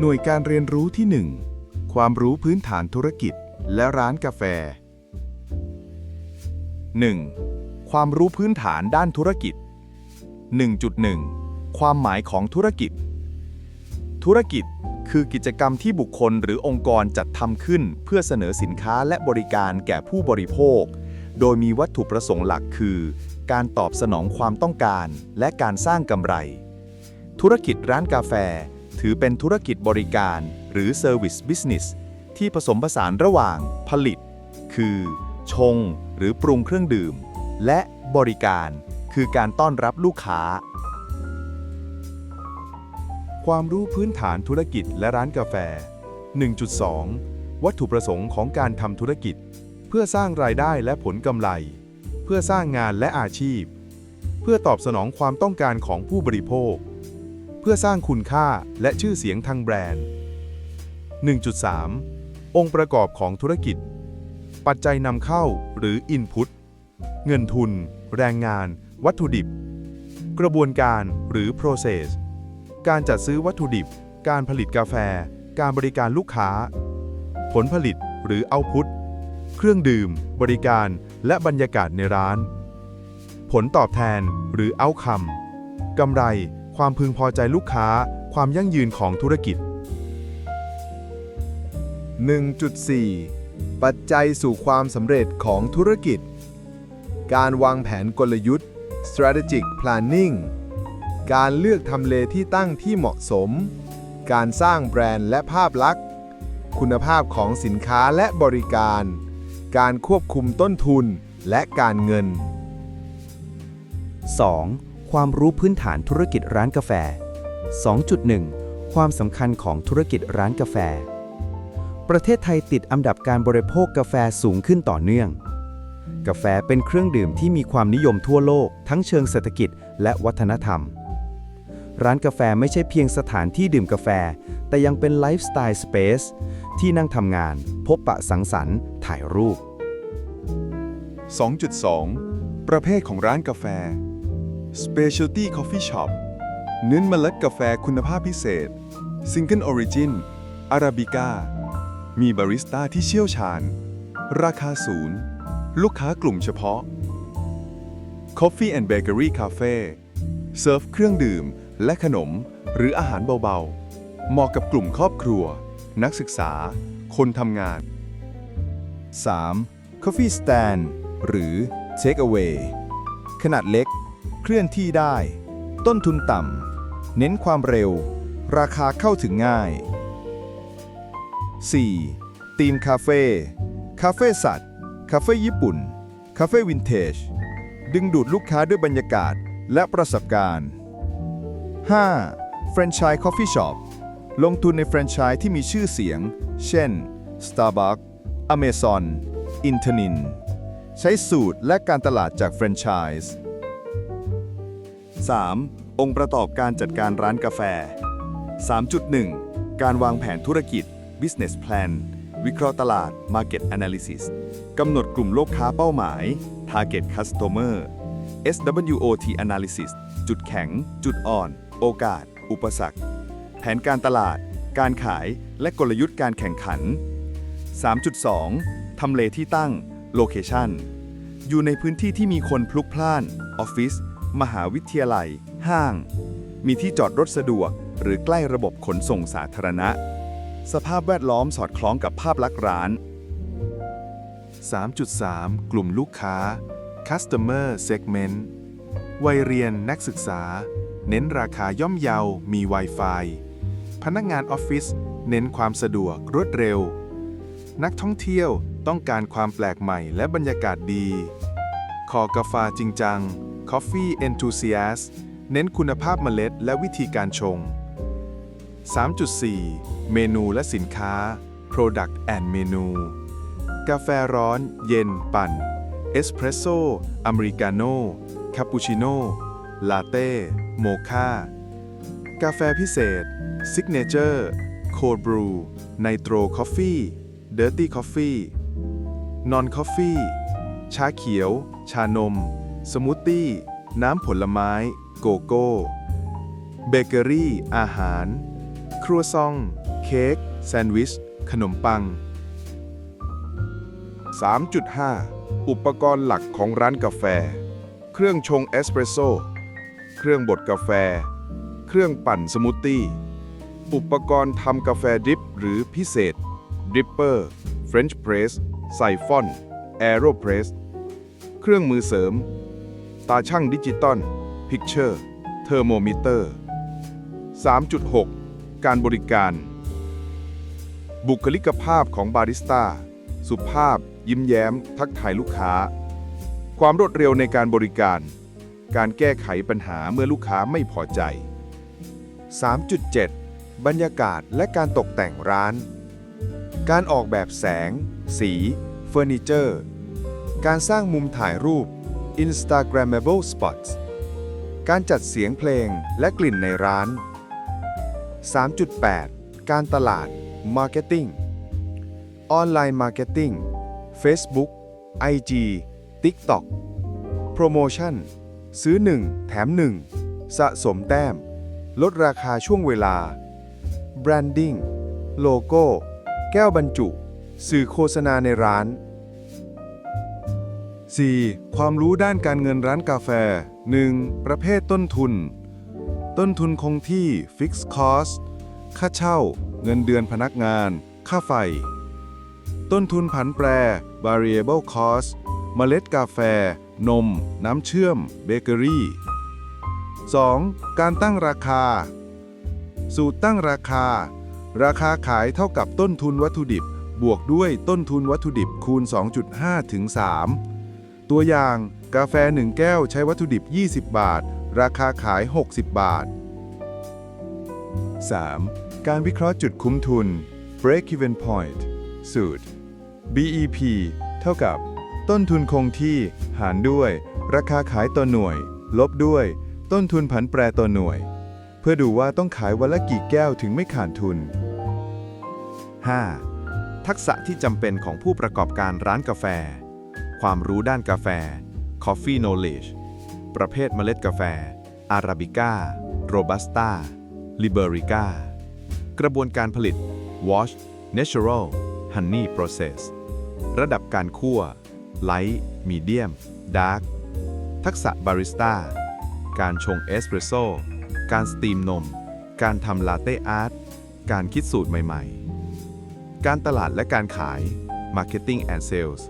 หน่วยการเรียนรู้ที่ 1 ความรู้พื้นฐานธุรกิจและร้านกาแฟ 1. ความรู้พื้นฐานด้านธุรกิจ 1.1 ความหมายของธุรกิจ ธุรกิจคือกิจกรรมที่บุคคลหรือองค์กรจัดทำขึ้น เพื่อเสนอสินค้าและบริการแก่ผู้บริโภค โดยมีวัตถุประสงค์หลักคือ การตอบสนองความต้องการและการสร้างกำไร ธุรกิจร้านกาแฟ ถือเป็นธุรกิจบริการหรือ Service Business ที่ผสมผสานระหว่างผลิต คือ ชง หรือปรุงเครื่องดื่ม และบริการคือการต้อนรับลูกค้า ความรู้พื้นฐานธุรกิจและร้านกาแฟ 1.2 วัตถุประสงค์ของการทำธุรกิจ เพื่อสร้างรายได้และผลกำไร เพื่อสร้างงานและอาชีพ เพื่อตอบสนองความต้องการของผู้บริโภค พื่อสร้างคุณค่าและชื่อเสียงทางแบรนด์ 1.3 องค์ประกอบของธุรกิจ ปัจจัยนำเข้าหรือ Input เงินทุน แรงงาน วัตถุดิบ กระบวนการหรือ Process การจัดซื้อวัตถุดิบ การผลิตกาแฟ การบริการลูกค้า ผลผลิตหรือ Output เครื่องดื่ม บริการ และบรรยากาศในร้าน ผลตอบแทนหรือ Outcome กำไร ความพึงพอใจลูกค้า ความยั่งยืนของธุรกิจ 1.4 ปัจจัยสู่ความสำเร็จของธุรกิจ การวางแผนกลยุทธ์ strategic planning การเลือกทำเลที่ตั้งที่เหมาะสม การสร้างแบรนด์และภาพลักษณ์ คุณภาพของสินค้าและบริการ การควบคุมต้นทุนและการเงิน 2. ความรู้พื้นฐานธุรกิจร้านกาแฟ 2.1 ความสำคัญของธุรกิจร้านกาแฟ ประเทศไทยติดอันดับการบริโภคกาแฟสูงขึ้นต่อเนื่อง กาแฟเป็นเครื่องดื่มที่มีความนิยมทั่วโลก ทั้งเชิงเศรษฐกิจและวัฒนธรรม ร้านกาแฟไม่ใช่เพียงสถานที่ดื่มกาแฟ แต่ยังเป็นไลฟ์สไตล์สเปซที่นั่งทำงาน พบปะสังสรรค์ ถ่ายรูป 2.2 ประเภทของร้านกาแฟ Specialty Coffee Shop เน้นเมล็ดกาแฟคุณภาพพิเศษ Single Origin Arabica มีบาริสต้าที่เชี่ยวชาญ ราคาศูนย์ ลูกค้ากลุ่มเฉพาะ Coffee and Bakery Cafe เซิร์ฟเครื่องดื่มและขนมหรืออาหารเบาๆ เหมาะกับกลุ่มครอบครัว นักศึกษา คนทำงาน 3. Coffee Stand หรือ Take Away ขนาดเล็ก เคลื่อนที่ได้ ต้นทุนต่ำ เน้นความเร็ว ราคาเข้าถึงง่าย 4. ทีมคาเฟ่ คาเฟ่สัตว์ คาเฟ่ญี่ปุ่น คาเฟ่วินเทจ ดึงดูดลูกค้าด้วยบรรยากาศและประสบการณ์ 5. แฟรนไชส์คอฟฟี่ช็อป ลงทุนในแฟรนไชส์ที่มีชื่อเสียง เช่น Starbucks Amazon Internin ใช้สูตรและการตลาดจากแฟรนไชส์ 3. องค์ประกอบการจัดการร้านกาแฟ 3.1 การวางแผนธุรกิจ Business Plan วิเคราะห์ตลาด Market Analysis กำหนดกลุ่มลูกค้าเป้าหมาย Target Customer SWOT Analysis จุดแข็ง จุดอ่อน โอกาส อุปสรรค แผนการตลาด การขาย และกลยุทธ์การแข่งขัน 3.2 ทำเลที่ตั้ง Location อยู่ในพื้นที่ที่มีคนพลุกพล่าน ออฟฟิศ มหาวิทยาลัย ห้าง มีที่จอดรถสะดวก หรือใกล้ระบบขนส่งสาธารณะ สภาพแวดล้อมสอดคล้องกับภาพลักษณ์ร้าน 3.3 กลุ่มลูกค้า Customer Segment วัยเรียนนักศึกษา เน้นราคาย่อมเยา มี Wi-Fi พนักงานออฟฟิศเน้นความสะดวกรวดเร็ว นักท่องเที่ยวต้องการความแปลกใหม่และบรรยากาศดี คอกาแฟจริงจัง Coffee Enthusiast เน้นคุณภาพเมล็ดและวิธีการชง 3.4 เมนูและสินค้า Product and Menu กาแฟร้อน เย็น ปั่น เอสเพรสโซ่ อเมริกาโน่ คาปูชิโน่ ลาเต้ โมคา กาแฟพิเศษ ซิกเนเจอร์ โคลบรูไนโตรคอฟฟี่ เดอร์ตี้คอฟฟี่ นอนคอฟฟี่ ชาเขียว ชานม สมูทตี้ น้ำผลไม้ โกโก้ เบเกอรี่ อาหาร ครัวซอง เค้ก แซนด์วิช ขนมปัง 3.5 อุปกรณ์หลักของร้านกาแฟ เครื่องชงเอสเปรสโซ่ เครื่องบดกาแฟ เครื่องปั่นสมูทตี้ อุปกรณ์ทำกาแฟดริปหรือพิเศษดริปเปอร์เฟรนช์เพรสไซฟอนแอโรเพรส เครื่องมือเสริม ตาช่างดิจิตอลพิกเชอร์เทอร์โมมิเตอร์3.6 การบริการ บุคลิกภาพของบาริสต้า สุภาพ ยิ้มแย้ม ทักทายลูกค้า ความรวดเร็วในการบริการ การแก้ไขปัญหาเมื่อลูกค้าไม่พอใจ 3.7 บรรยากาศและการตกแต่งร้าน การออกแบบแสง สี เฟอร์นิเจอร์ การสร้างมุมถ่ายรูป Instagrammable Spots การจัดเสียงเพลงและกลิ่นในร้าน 3.8 การตลาด Marketing ออนไลน์ Marketing Facebook IG TikTok โปรโมชั่นซื้อ 1 แถม 1 สะสมแต้ม ลดราคาช่วงเวลา Branding โลโก้ แก้วบรรจุ สื่อโฆษณาในร้าน 4. ความรู้ด้านการเงินร้านกาแฟ 1. ประเภทต้นทุน ต้นทุนคงที่ Fixed Cost ค่าเช่า เงินเดือนพนักงาน ค่าไฟ ต้นทุนผันแปร Variable Cost เมล็ดกาแฟ นม น้ำเชื่อม เบเกอรี่ 2. การตั้งราคา สูตรตั้งราคา ราคาขายเท่ากับต้นทุนวัตถุดิบบวกด้วยต้นทุนวัตถุดิบคูณ 2.5 ถึง 3 ตัวอย่าง กาแฟ 1 แก้วใช้วัตถุดิบ 20 บาท ราคาขาย 60 บาท 3. การวิเคราะห์จุดคุ้มทุน break even point สูตร BEP เท่ากับ ต้นทุนคงที่ หารด้วย ราคาขายต่อหน่วย ลบด้วย ต้นทุนผันแปรต่อหน่วย เพื่อดูว่าต้องขายวันละกี่แก้วถึงไม่ขาดทุน 5. ทักษะที่จำเป็นของผู้ประกอบการร้านกาแฟ ความรู้ด้านกาแฟ Coffee Knowledge ประเภทเมล็ดกาแฟ Arabica Robusta Liberica กระบวนการผลิต Wash Natural Honey Process ระดับการคั่ว Light Medium Dark ทักษะบาริสต้า การชงเอสเปรสโซ่ การสตีมนม การทำลาเต้อาร์ต การคิดสูตรใหม่ๆ การตลาดและการขาย Marketing and Sales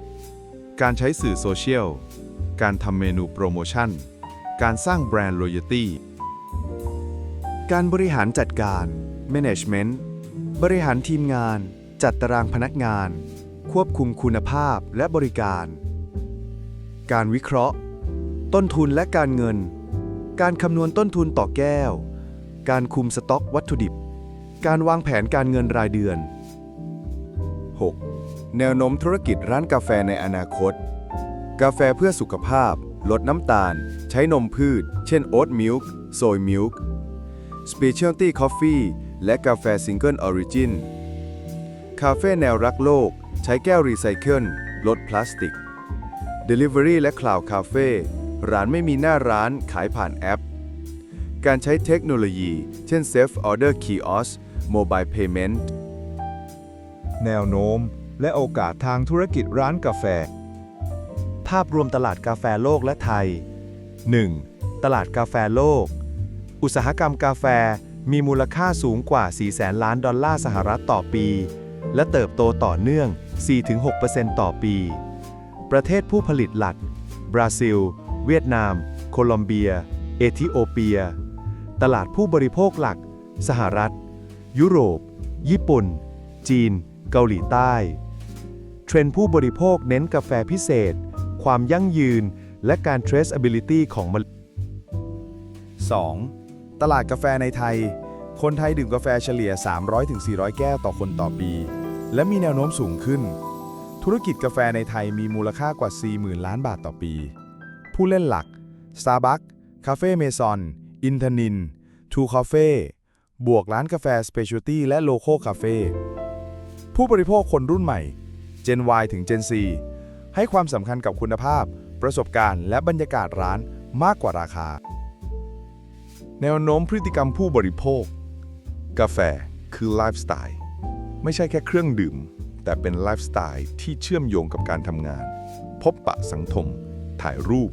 การใช้สื่อโซเชียล การทำเมนูโปรโมชั่น การสร้างแบรนด์ Loyalty การบริหารจัดการ Management บริหารทีมงาน จัดตารางพนักงาน ควบคุมคุณภาพและบริการ การวิเคราะห์ ต้นทุนและการเงิน การคำนวณต้นทุนต่อแก้ว การคุมสต็อกวัตถุดิบ การวางแผนการเงินรายเดือน แนวโน้มธุรกิจร้านกาแฟในอนาคต กาแฟเพื่อสุขภาพ ลดน้ำตาล ใช้นมพืช เช่นโอ๊ตมิลค์โซยมิลค์ Specialty Coffee และกาแฟซิงเกิลออริจินคาเฟ่แนวรักโลก ใช้แก้วรีไซเคิลลดพลาสติก Delivery และ Cloud Cafe ร้านไม่มีหน้าร้านขายผ่านแอป การใช้เทคโนโลยี เช่น Self Order Kiosk Mobile Payment แนวโน้ม และโอกาสทางธุรกิจร้านกาแฟ ภาพรวมตลาดกาแฟโลกและไทย 1. ตลาดกาแฟโลก อุตสาหกรรมกาแฟมีมูลค่าสูงกว่า 4 แสนล้านดอลลาร์สหรัฐต่อปี และเติบโตต่อเนื่อง 4-6%ต่อปี ประเทศผู้ผลิตหลัก บราซิล เวียดนาม โคลอมเบีย เอธิโอเปีย ตลาดผู้บริโภคหลัก สหรัฐ ยุโรป ญี่ปุ่น จีน เกาหลีใต้ เทรนด์ผู้บริโภคเน้นกาแฟพิเศษ ความยั่งยืน และการ traceability ของมล็ด 2. ตลาดกาแฟในไทย คนไทยดื่มกาแฟเฉลี่ย 300-400 แก้วต่อคนต่อปี และมีแนวโน้มสูงขึ้น ธุรกิจกาแฟในไทยมีมูลค่ากว่า 40,000 ล้านบาทต่อปี ผู้เล่นหลัก Starbucks Cafe Maison อินทนิน True Coffee บวกร้านกาแฟ Specialty และ Local Cafe ผู้บริโภคคนรุ่นใหม่ Gen Y ถึง Gen Z ให้ความสำคัญกับคุณภาพ ประสบการณ์และบรรยากาศร้านมากกว่าราคา แนวโน้มพฤติกรรมผู้บริโภค กาแฟคือไลฟ์สไตล์ไม่ใช่แค่เครื่องดื่ม แต่เป็นไลฟ์สไตล์ที่เชื่อมโยงกับการทำงาน พบปะสังคม ถ่ายรูป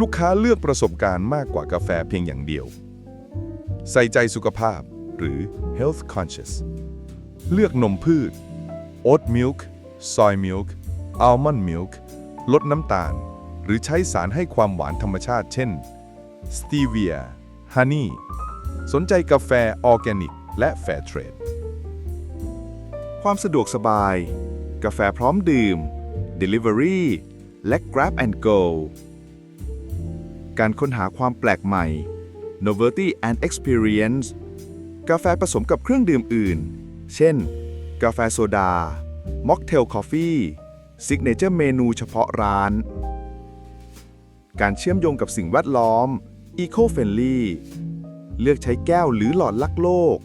ลูกค้าเลือกประสบการณ์มากกว่ากาแฟเพียงอย่างเดียว ใส่ใจสุขภาพหรือ health conscious เลือกนมพืช oat milk soy milk almond milk ลดน้ำตาล หรือใช้สารให้ความหวานธรรมชาติเช่น stevia honey สนใจกาแฟออร์แกนิก และ fair trade ความสะดวกสบาย กาแฟพร้อมดื่ม Delivery และ Grab and Go การค้นหาความแปลกใหม่ Novelty and Experience กาแฟผสมกับเครื่องดื่มอื่น เช่น กาแฟโซดา ม็อกเทลคอฟฟี่ซิกเนเจอร์เมนูเฉพาะร้าน การเชื่อมโยงกับสิ่งแวดล้อม Eco-friendly เลือกใช้แก้วหรือหลอดลักโลก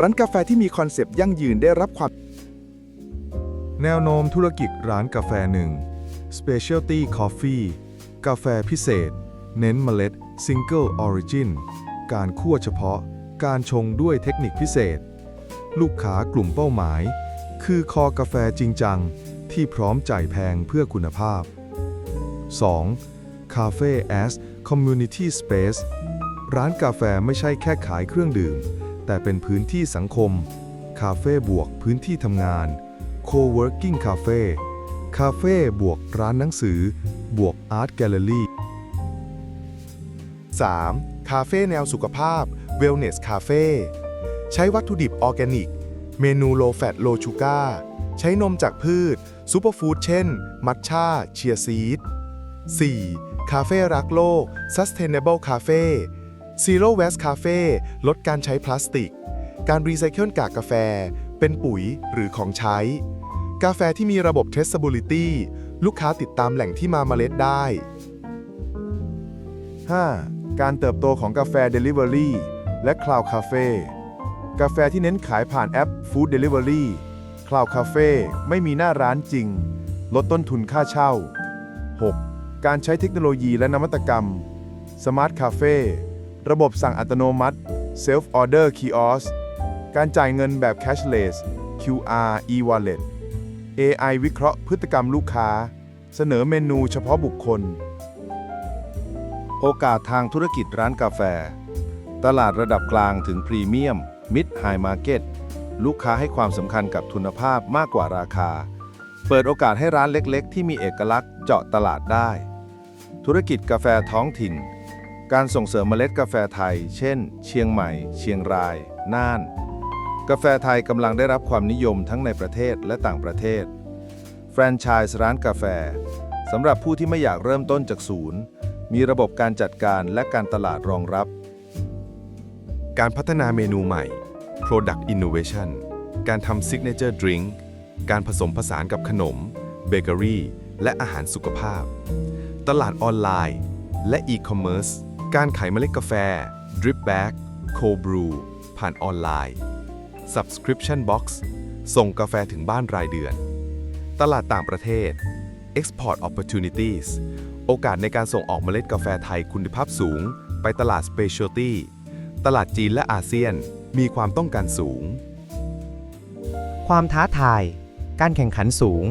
ร้านกาแฟที่มีคอนเซปต์ยั่งยืนได้รับความ แนวโน้มธุรกิจร้านกาแฟหนึ่ง Specialty Coffee กาแฟพิเศษ เน้นเมล็ด Single Origin การคั่วเฉพาะ การชงด้วยเทคนิคพิเศษ ลูกค้ากลุ่มเป้าหมาย คือคอกาแฟจริงจัง ที่พร้อมจ่ายแพงเพื่อคุณภาพ 2. Cafe as Community Space ร้านกาแฟไม่ใช่แค่ขายเครื่องดื่ม แต่เป็นพื้นที่สังคม คาเฟ่บวกพื้นที่ทำงาน Co-working Cafe คาเฟ่บวกร้านหนังสือ บวกอาร์ตแกลเลอรี่ 3. คาเฟ่แนวสุขภาพ Wellness Cafe ใช้วัตถุดิบออร์แกนิก เมนู low fat low sugar ใช้นมจากพืช ซูเปอร์ฟู้ดเช่น มัทฉาเชียซีด 4. คาเฟ่รักโลก Sustainable Cafe Zero Waste Cafe ลดการใช้พลาสติก การรีไซเคิลกากกาแฟ เป็นปุ๋ยหรือของใช้ กาแฟที่มีระบบ Traceability ลูกค้าติดตามแหล่งที่มาเมล็ดได้ 5. การเติบโตของกาแฟ Delivery และ Cloud Cafe กาแฟที่เน้นขายผ่านแอป Food Delivery Cloud Cafe ไม่มีหน้าร้านจริง ลดต้นทุนค่าเช่า 6. การใช้เทคโนโลยีและนวัตกรรม Smart Cafe ระบบสั่งอัตโนมัติ Self Order Kiosk การจ่ายเงินแบบ Cashless QR e-wallet AI วิเคราะห์พฤติกรรมลูกค้า เสนอเมนูเฉพาะบุคคล โอกาสทางธุรกิจร้านกาแฟ ตลาดระดับกลางถึงพรีเมียม มิดไฮมาร์เก็ตลูกค้าให้ความสำคัญกับทุนภาพมากกว่าราคา เปิดโอกาสให้ร้านเล็กๆ ที่มีเอกลักษณ์เจาะตลาดได้ ธุรกิจกาแฟท้องถิ่น การส่งเสริมเมล็ดกาแฟไทย เช่น เชียงใหม่ เชียงราย น่าน กาแฟไทยกำลังได้รับความนิยมทั้งในประเทศและต่างประเทศ แฟรนไชส์ร้านกาแฟสำหรับผู้ที่ไม่อยากเริ่มต้นจากศูนย์ มีระบบการจัดการและการตลาดรองรับ การพัฒนาเมนูใหม่ Product Innovation การทำ Signature Drink การผสมผสานกับขนม เบเกอรี่ และอาหารสุขภาพ ตลาดออนไลน์ และ e-commerce การขายเมล็ดกาแฟ Drip Bag Cold Brew ผ่านออนไลน์ Subscription Box ส่งกาแฟถึงบ้านรายเดือน ตลาดต่างประเทศ Export Opportunities โอกาสในการส่งออกเมล็ดกาแฟไทยคุณภาพสูง ไปตลาด Specialty ตลาดจีนและอาเซียนมีความต้องการสูง ความท้าทาย การแข่งขันสูง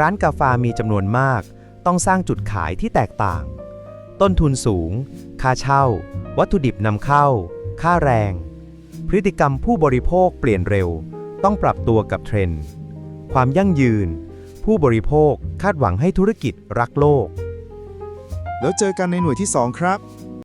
ร้านกาแฟมีจำนวนมาก ต้องสร้างจุดขายที่แตกต่าง ต้นทุนสูง ค่าเช่า วัตถุดิบนำเข้า ค่าแรง พฤติกรรมผู้บริโภคเปลี่ยนเร็ว ต้องปรับตัวกับเทรนด์ ความยั่งยืน ผู้บริโภคคาดหวังให้ธุรกิจรักโลก แล้วเจอกันในหน่วยที่ 2 ครับ